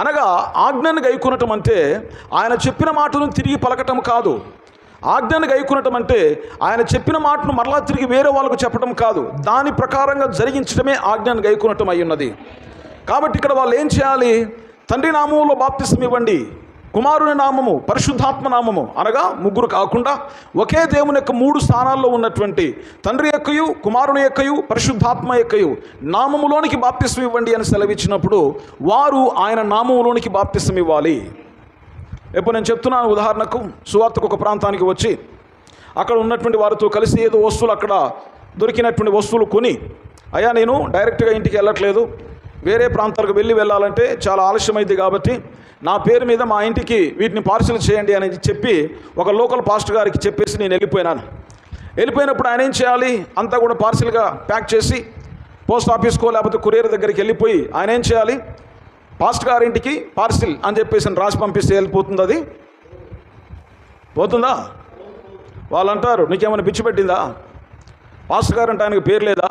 అనగా ఆజ్ఞను గైకొనటం అంటే ఆయన చెప్పిన మాటను తిరిగి పలకటం కాదు. ఆజ్ఞను గైకొనటం అంటే ఆయన చెప్పిన మాటను మరలా తిరిగి వేరే వాళ్ళకు చెప్పడం కాదు. దాని ప్రకారంగా జరిగించడమే ఆజ్ఞను గైకొనటం అయి ఉన్నది. కాబట్టి ఇక్కడ వాళ్ళు ఏం చేయాలి? తండ్రి నామంలో బాప్తిసం ఇవ్వండి. కుమారుని నామము పరిశుద్ధాత్మ నామము అనగా ముగ్గురు కాకుండా ఒకే దేవుని యొక్క మూడు స్థానాల్లో ఉన్నటువంటి తండ్రి యొక్కయు కుమారుని యొక్కయు పరిశుద్ధాత్మ యొక్కయు నామములోనికి బాప్తిసం ఇవ్వండి అని సెలవిచ్చినప్పుడు వారు ఆయన నామములోనికి బాప్తిసం ఇవ్వాలి. ఇప్పుడు నేను చెప్తున్నాను ఉదాహరణకు సువార్తకు ఒక ప్రాంతానికి వచ్చి అక్కడ ఉన్నటువంటి వారితో కలిసి ఏదో వస్తువులు అక్కడ దొరికినటువంటి వస్తువులు కొని అయ్యా నేను డైరెక్ట్గా ఇంటికి వెళ్ళట్లేదు. వేరే ప్రాంతాలకు వెళ్ళి వెళ్ళాలంటే చాలా ఆలస్యమైంది కాబట్టి నా పేరు మీద మా ఇంటికి వీటిని పార్సిల్ చేయండి అని చెప్పి ఒక లోకల్ పాస్టర్ గారికి చెప్పేసి నేను వెళ్ళిపోయినాను. వెళ్ళిపోయినప్పుడు ఆయన ఏం చేయాలి? అంతా కూడా పార్సిల్గా ప్యాక్ చేసి పోస్ట్ ఆఫీస్కో లేకపోతే కొరియర్ దగ్గరికి వెళ్ళిపోయి ఆయన ఏం చేయాలి? పాస్ట్ గారింటికి పార్సిల్ అని చెప్పేసి రాసి పంపిస్తే వెళ్ళిపోతుంది అది. పోతుందా? వాళ్ళు అంటారు నీకేమైనా పిచ్చి పెట్టిందా? పాస్టర్ గారు అంటే ఆయనకు పేరు లేదా?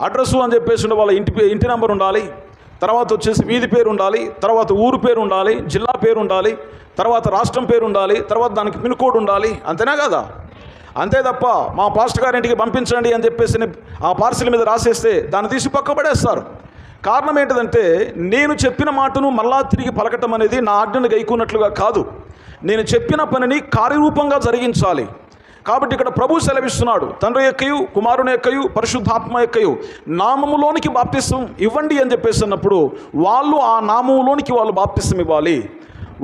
అడ్రస్సు అని చెప్పేసి ఉండే వాళ్ళ ఇంటి పే- ఇంటి నెంబర్ ఉండాలి. తర్వాత వచ్చేసి వీధి పేరు ఉండాలి. తర్వాత ఊరు పేరు ఉండాలి. జిల్లా పేరు ఉండాలి. తర్వాత రాష్ట్రం పేరు ఉండాలి. తర్వాత దానికి పిన్ కోడ్ ఉండాలి. అంతేనా కదా? అంతే తప్ప మా పాస్టర్ గారింటికి పంపించండి అని చెప్పేసి ఆ పార్సిల్ మీద రాసేస్తే దాన్ని తీసి పక్కబడేస్తారు కారణం ఏంటంటే నేను చెప్పిన మాటను మళ్ళా తిరిగి పలకటం అనేది నా ఆజ్ఞను గైకున్నట్లుగా కాదు. నేను చెప్పిన పనిని కార్యరూపంగా జరిగించాలి. కాబట్టి ఇక్కడ ప్రభు సెలవిస్తున్నాడు తండ్రి యొక్కయు కుమారుని యొక్కయు పరిశుద్ధాత్మ యొక్కయు నామములోనికి బాప్తిస్వం ఇవ్వండి అని చెప్పేసి అన్నప్పుడు వాళ్ళు ఆ నామములోనికి వాళ్ళు బాప్తిస్వం ఇవ్వాలి.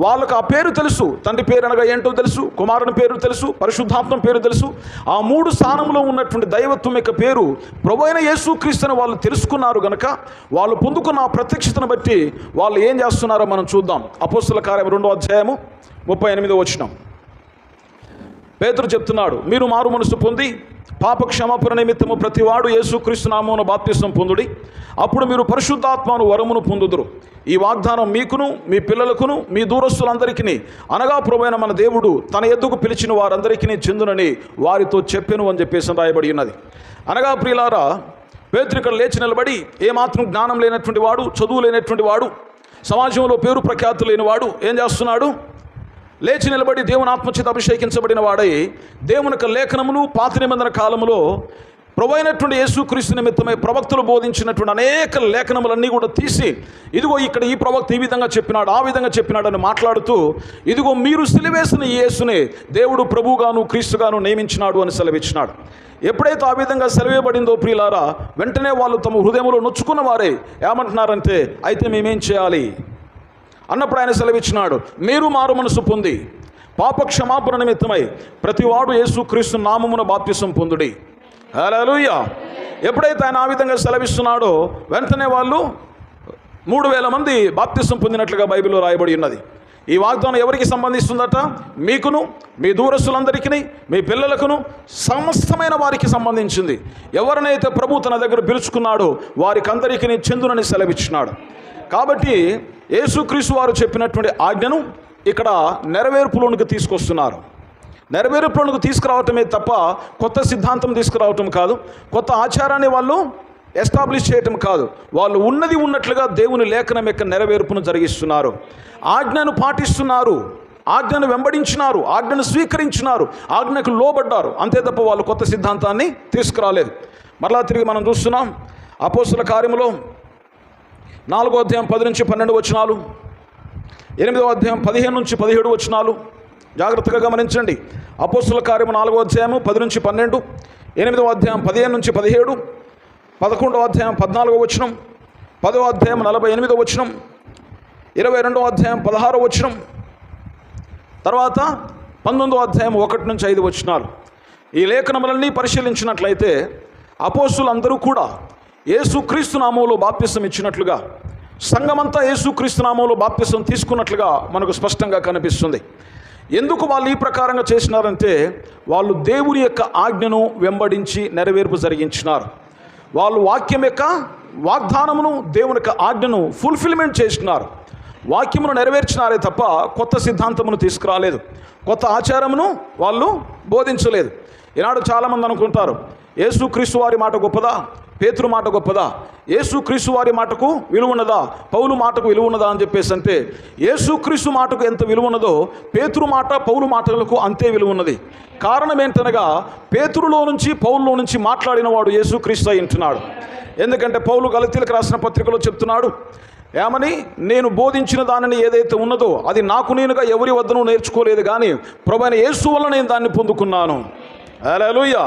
వాళ్ళకు ఆ పేరు తెలుసు తండ్రి పేరు అనగా ఏంటో తెలుసు కుమారుని పేరు తెలుసు పరిశుద్ధాత్మ పేరు తెలుసు. ఆ మూడు స్థానంలో ఉన్నటువంటి దైవత్వం యొక్క పేరు ప్రభు అయిన యేసుక్రీస్తుని వాళ్ళు తెలుసుకున్నారు గనక వాళ్ళు పొందుకున్న ఆ ప్రత్యక్షతను బట్టి వాళ్ళు ఏం చేస్తున్నారో మనం చూద్దాం. అపోస్తుల కార్యం రెండో అధ్యాయము ముప్పై ఎనిమిదో వచ్చినాం పేతురు చెప్తున్నాడు మీరు మారు మనసు పొంది పాప క్షమాపణ నిమిత్తము ప్రతివాడు యేసుక్రీస్తునామమును నామమున పొందుడి. అప్పుడు మీరు పరిశుద్ధాత్మను వరమును పొందుదురు. ఈ వాగ్దానం మీకును మీ పిల్లలకును మీ దూరస్తులందరికీ అనగా ప్రభువైన మన దేవుడు తన ఎద్దుకు పిలిచిన వారందరికీ చెందునని వారితో చెప్పెను అని చెప్పేసి రాయబడి ఉన్నది. అనగా ప్రియులారా పేతురు ఇక్కడ లేచి నిలబడి ఏమాత్రం జ్ఞానం లేనటువంటి వాడు చదువు లేనటువంటి వాడు సమాజంలో పేరు ప్రఖ్యాతులు లేనివాడు ఏం చేస్తున్నాడు? లేచి నిలబడి దేవుని ఆత్మచేత అభిషేకించబడిన వాడై దేవుని యొక్క లేఖనములు పాత నిబంధన కాలంలో ప్రభువైనటువంటి యేసుక్రీస్తు నిమిత్తమై ప్రవక్తలు బోధించినటువంటి అనేక లేఖనములన్నీ కూడా తీసి ఇదిగో ఇక్కడ ఈ ప్రవక్త ఈ విధంగా చెప్పినాడు ఆ విధంగా చెప్పినాడు అని మాట్లాడుతూ ఇదిగో మీరు సిలివేసిన ఈ యేసునే దేవుడు ప్రభుగాను క్రీస్తుగాను నియమించినాడు అని సెలవిచ్చినాడు. ఎప్పుడైతే ఆ విధంగా సెలవేయబడిందో ప్రియులారా వెంటనే వాళ్ళు తమ హృదయంలో నొచ్చుకున్న వారే ఏమంటున్నారంటే అయితే మేమేం చేయాలి? అన్నప్పుడు ఆయన సెలవిచ్చినాడు మీరు మారు మనసు పొంది పాపక్షమాపణ నిమిత్తమై ప్రతివాడు యేసుక్రీస్తు నామమున బాప్తిసం పొందుడి. హల్లెలూయా. ఎప్పుడైతే ఆయన ఆ విధంగా సెలవిస్తున్నాడో వెంటనే వాళ్ళు మూడు వేల మంది బాప్తిసం పొందినట్లుగా బైబిల్లో రాయబడి ఉన్నది. ఈ వాగ్దానం ఎవరికి సంబంధిస్తుందట? మీకును మీ దూరస్తులందరికీ మీ పిల్లలకును సమస్తమైన వారికి సంబంధించింది. ఎవరినైతే ప్రభు తన దగ్గర పిలుచుకున్నాడో వారికి అందరికీ చెందునని సెలవిచ్చినాడు. కాబట్టి యేసుక్రీస్తు వారు చెప్పినటువంటి ఆజ్ఞను ఇక్కడ నెరవేర్పులోనికి తీసుకొస్తున్నారు. నెరవేర్పులోనికి తీసుకురావటమే తప్ప కొత్త సిద్ధాంతం తీసుకురావటం కాదు. కొత్త ఆచారాన్ని వాళ్ళు ఎస్టాబ్లిష్ చేయటం కాదు. వాళ్ళు ఉన్నది ఉన్నట్లుగా దేవుని లేఖనం యొక్క నెరవేర్పును జరిగిస్తున్నారు. ఆజ్ఞను పాటిస్తున్నారు. ఆజ్ఞను వెంబడించినారు. ఆజ్ఞను స్వీకరించినారు. ఆజ్ఞకు లోబడ్డారు. అంతే తప్ప వాళ్ళు కొత్త సిద్ధాంతాన్ని తీసుకురాలేదు. మరలా తిరిగి మనం చూస్తున్నాం. అపోస్తుల కార్యములో నాలుగో అధ్యాయం పది నుంచి పన్నెండు వచనాలు ఎనిమిదో అధ్యాయం పదిహేను నుంచి పదిహేడు వచనాలు. జాగ్రత్తగా గమనించండి. అపోస్తుల కార్యము నాలుగో అధ్యాయము పది నుంచి పన్నెండు ఎనిమిదో అధ్యాయం పదిహేను నుంచి పదిహేడు పదకొండవ అధ్యాయం పద్నాలుగో వచనం పదవ అధ్యాయం నలభై ఎనిమిదో వచనం ఇరవై రెండవ అధ్యాయం పదహారో వచనం తర్వాత పంతొమ్మిదో అధ్యాయం ఒకటి నుంచి ఐదు వచనాలు. ఈ లేఖనములన్నీ పరిశీలించినట్లయితే అపోస్తులందరూ కూడా యేసుక్రీస్తు నామంలో బాప్తిసం ఇచ్చినట్లుగా సంఘమంతా యేసుక్రీస్తు నామంలో బాప్తిసం తీసుకున్నట్లుగా మనకు స్పష్టంగా కనిపిస్తుంది. ఎందుకు వాళ్ళు ఈ ప్రకారంగా చేసినారంటే వాళ్ళు దేవుని యొక్క ఆజ్ఞను వెంబడించి నెరవేర్పు జరిగించినారు. వాళ్ళు వాక్యం యొక్క వాగ్దానమును దేవుని యొక్క ఆజ్ఞను ఫుల్ఫిల్మెంట్ చేసినారు. వాక్యమును నెరవేర్చినారే తప్ప కొత్త సిద్ధాంతమును తీసుకురాలేదు. కొత్త ఆచారమును వాళ్ళు బోధించలేదు. ఈనాడు చాలామంది అనుకుంటారు యేసుక్రీస్తు వారి మాట గొప్పదా? పేతురు మాట గొప్పదా? యేసుక్రీస్తు వారి మాటకు విలువ ఉన్నదా పౌలు మాటకు విలువ ఉన్నదా అని చెప్పేసి అంటే యేసుక్రీస్తు మాటకు ఎంత విలువ ఉన్నదో పేతురు మాట పౌలు మాటలకు అంతే విలువ ఉన్నది కారణం ఏంటనగా పేతురులో నుంచి పౌలులో నుంచి మాట్లాడిన వాడు ఏసుక్రీస్తు అయి ఎందుకంటే పౌలు గలతీలకు రాసిన పత్రికలో చెప్తున్నాడు ఏమని? నేను బోధించిన దానిని ఏదైతే ఉన్నదో అది నాకు నేనుగా ఎవరి వద్దనూ నేర్చుకోలేదు కానీ ప్రభైన యేసు వల్ల నేను దాన్ని పొందుకున్నాను. హల్లెలూయా.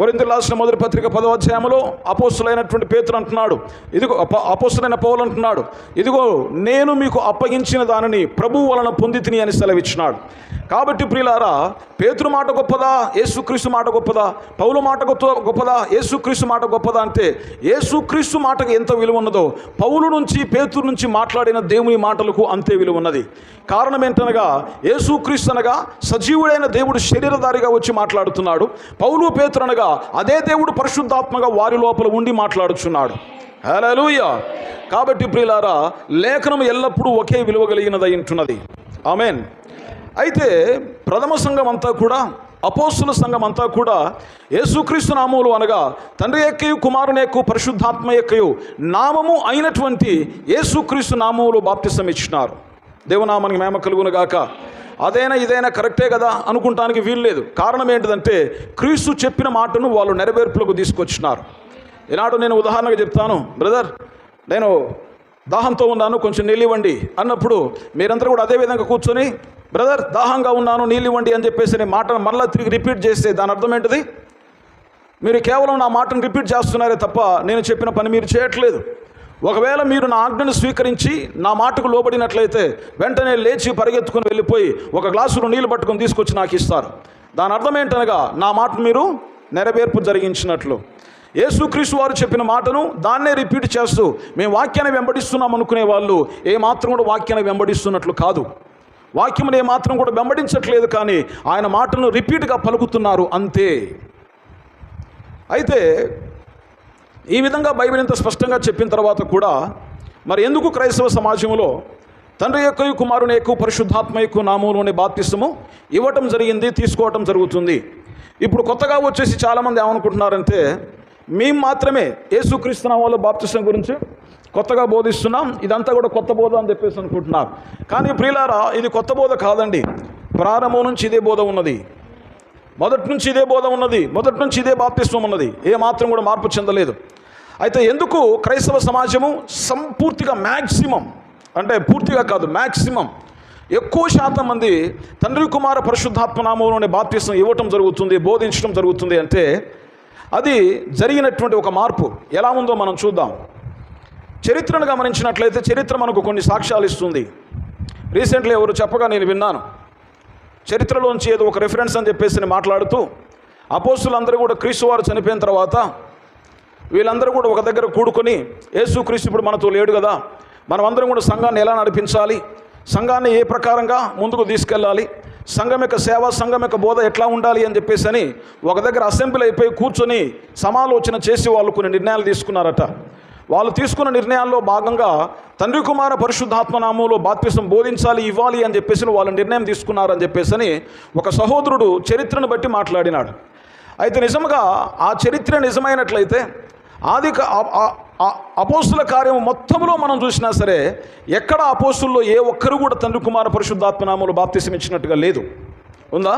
కొరింత రాసిన మొదటి పత్రిక పదవ అధ్యాయంలో అపోస్తులైనటువంటి పేతురు అంటున్నాడు. ఇదిగో అప- అపోస్తులైన పౌలు అంటున్నాడు. ఇదిగో నేను మీకు అప్పగించిన దానిని ప్రభువు వలన పొంది తిని అని సెలవిచ్చినాడు. కాబట్టి ప్రియులారా పేతురు మాట గొప్పదా? యేసుక్రీస్తు మాట గొప్పదా? పౌలు మాట గొప్ప గొప్పదా? యేసుక్రీస్తు మాట గొప్పదా అంటే యేసుక్రీస్తు మాటకు ఎంత విలువ ఉన్నదో పౌలు నుంచి పేతురు నుంచి మాట్లాడిన దేవుని మాటలకు అంతే విలువ ఉన్నది కారణం ఏంటనగా యేసుక్రీస్తు అనగా సజీవుడైన దేవుడు శరీరధారిగా వచ్చి మాట్లాడుతున్నాడు. పౌలు పేతురు అనగా అదే దేవుడు పరిశుద్ధాత్మగా వారి లోపల ఉండి మాట్లాడుచున్నాడు. హల్లెలూయా. కాబట్టి ప్రియులారా లేఖనం ఎల్లప్పుడూ ఒకే విలువ కలిగినదై ఉంటున్నది. ఆమెన్. అయితే ప్రథమ సంఘం అంతా కూడా అపోస్తుల సంఘం అంతా కూడా యేసుక్రీస్తు నామములు అనగా తండ్రి ఎక్కయు కుమారుని ఎక్కువ పరిశుద్ధాత్మ ఎక్కయు నామము అయినటువంటి యేసుక్రీస్తు నామములు బాప్తిసం ఇచ్చినారు దేవునామానికి మేమ కలుగునుగాక అదైనా ఇదైనా కరెక్టే కదా అనుకుంటానికి వీల్లేదు కారణం ఏంటిదంటే క్రీస్తు చెప్పిన మాటను వాళ్ళు నెరవేర్పులకు తీసుకొచ్చినారు. ఈనాడు నేను ఉదాహరణగా చెప్తాను బ్రదర్ నేను దాహంతో ఉన్నాను కొంచెం నీళ్ళు ఇవ్వండి అన్నప్పుడు మీరందరూ కూడా అదే విధంగా కూర్చొని బ్రదర్ దాహంగా ఉన్నాను నీళ్ళు ఇవ్వండి అని చెప్పేసి నేను మాటను మళ్ళీ తిరిగి రిపీట్ చేస్తే దాని అర్థం ఏంటిది? మీరు కేవలం నా మాటను రిపీట్ చేస్తున్నారే తప్ప నేను చెప్పిన పని మీరు చేయట్లేదు. ఒకవేళ మీరు నా ఆజ్ఞను స్వీకరించి నా మాటకు లోబడినట్లయితే వెంటనే లేచి పరిగెత్తుకుని వెళ్ళిపోయి ఒక గ్లాసులో నీళ్ళు పట్టుకొని తీసుకొచ్చి నాకు ఇస్తారు. దాని అర్థం ఏంటనగా నా మాట మీరు నెరవేర్పు జరిగించినట్లు. యేసుక్రీస్తు వారు చెప్పిన మాటను దాన్నే రిపీట్ చేస్తూ మేము వాక్యాన్ని వెంబడిస్తున్నాం అనుకునే వాళ్ళు ఏమాత్రం కూడా వాక్యాన్ని వెంబడిస్తున్నట్లు కాదు. వాక్యమును ఏమాత్రం కూడా వెంబడించట్లేదు కానీ ఆయన మాటను రిపీట్గా పలుకుతున్నారు అంతే. అయితే ఈ విధంగా బైబిల్ ఇంత స్పష్టంగా చెప్పిన తర్వాత కూడా మరి ఎందుకు క్రైస్తవ సమాజంలో తండ్రి యొక్క కుమారుని ఎక్కువ పరిశుద్ధాత్మ ఎక్కువ నామంలోని బాప్తిస్తము? ఇవ్వటం జరిగింది తీసుకోవటం జరుగుతుంది. ఇప్పుడు కొత్తగా వచ్చేసి చాలామంది ఏమనుకుంటున్నారంటే మేము మాత్రమే యేసుక్రీస్తు నామంలో బాప్తిస్తం గురించి కొత్తగా బోధిస్తున్నాం ఇదంతా కూడా కొత్త బోధ అని చెప్పేసి అనుకుంటున్నారు. కానీ ప్రియులారా ఇది కొత్త బోధ కాదండి. ప్రారంభం నుంచి ఇదే బోధ ఉన్నది. మొదటి నుంచి ఇదే బోధ ఉన్నది. మొదటి నుంచి ఇదే బాప్తిస్వం ఉన్నది. ఏ మాత్రం కూడా మార్పు చెందలేదు. అయితే ఎందుకు క్రైస్తవ సమాజము సంపూర్తిగా మ్యాక్సిమం అంటే పూర్తిగా కాదు మ్యాక్సిమం ఎక్కువ శాతం మంది తండ్రి కుమార పరిశుద్ధాత్మనామంలోని బాప్తిస్వం ఇవ్వటం జరుగుతుంది బోధించడం జరుగుతుంది అంటే అది జరిగినటువంటి ఒక మార్పు. ఎలా ఉందో మనం చూద్దాం. చరిత్రను గమనించినట్లయితే చరిత్ర మనకు కొన్ని సాక్ష్యాలు ఇస్తుంది. రీసెంట్లీ ఎవరు చెప్పగా నేను విన్నాను. చరిత్రలోంచి ఏదో ఒక రెఫరెన్స్ అని చెప్పేసి మాట్లాడుతూ అపోస్తులందరూ కూడా క్రీస్తు వారు చనిపోయిన తర్వాత వీళ్ళందరూ కూడా ఒక దగ్గర కూడుకొని యేసు క్రీస్తు ఇప్పుడు మనతో లేడు కదా మనం అందరం కూడా సంఘాన్ని ఎలా నడిపించాలి సంఘాన్ని ఏ ప్రకారంగా ముందుకు తీసుకెళ్ళాలి సంఘం యొక్క సేవ సంఘం యొక్క బోధ ఎట్లా ఉండాలి అని చెప్పేసి అని ఒక దగ్గర అసెంబ్లీ అయిపోయి కూర్చొని సమాలోచన చేసి వాళ్ళు కొన్ని నిర్ణయాలు తీసుకున్నారట. వాళ్ళు తీసుకున్న నిర్ణయాల్లో భాగంగా తండ్రి కుమార పరిశుద్ధాత్మనామంలో బాప్తిసం బోధించాలి ఇవ్వాలి అని చెప్పేసి వాళ్ళు నిర్ణయం తీసుకున్నారని చెప్పేసి అని ఒక సహోదరుడు చరిత్రను బట్టి మాట్లాడినాడు. అయితే నిజంగా ఆ చరిత్ర నిజమైనట్లయితే ఆది అపోస్తుల కార్యం మొత్తంలో మనం చూసినా సరే ఎక్కడ అపోస్తుల్లో ఏ ఒక్కరు కూడా తండ్రి కుమార పరిశుద్ధాత్మనామంలో బాప్తిసం ఇచ్చినట్టుగా లేదు. ఉందా?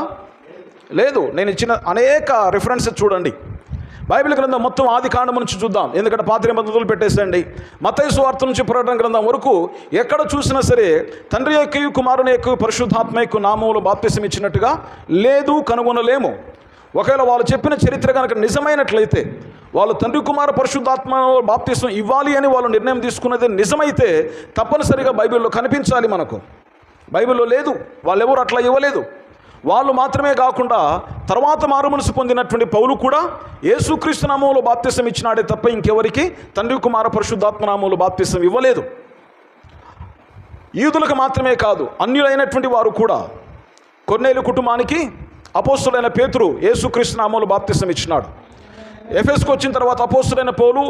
లేదు. నేను ఇచ్చిన అనేక రిఫరెన్సెస్ చూడండి. బైబిల్ గ్రంథం మొత్తం ఆది కాండం నుంచి చూద్దాం. ఎందుకంటే పాత నిబంధనలు పెట్టేసండి మతైసు వార్త నుంచి ప్రకటన గ్రంథం వరకు ఎక్కడ చూసినా సరే తండ్రి యొక్క కుమారుని యొక్క పరిశుద్ధాత్మ యొక్క నామంలో బాప్తిసం ఇచ్చినట్టుగా లేదు కనుగొనలేము. ఒకవేళ వాళ్ళు చెప్పిన చరిత్ర కనుక నిజమైనట్లయితే వాళ్ళు తండ్రి కుమార పరిశుద్ధాత్మ బాప్తిసం ఇవ్వాలి అని వాళ్ళు నిర్ణయం తీసుకున్నది నిజమైతే తప్పనిసరిగా బైబిల్లో కనిపించాలి మనకు. బైబిల్లో లేదు వాళ్ళెవరు అట్లా ఇవ్వలేదు. వాళ్ళు మాత్రమే కాకుండా తర్వాత మారు మనసు పొందినటువంటి పౌలు కూడా యేసుక్రీస్తు నామంలో బాప్తిసం ఇచ్చినాడే తప్ప ఇంకెవరికి? తండ్రి కుమార పరిశుద్ధాత్మ నామంలో బాప్తిసం ఇవ్వలేదు. యూదులకు మాత్రమే కాదు అన్యులైనటువంటి వారు కూడా కొన్నేలు కుటుంబానికి అపోస్తులైన పేతురు యేసుక్రీస్తు నామంలో బాప్తిసం ఇచ్చినాడు. ఎఫెస్కి వచ్చిన తర్వాత అపోస్తులైన పౌలు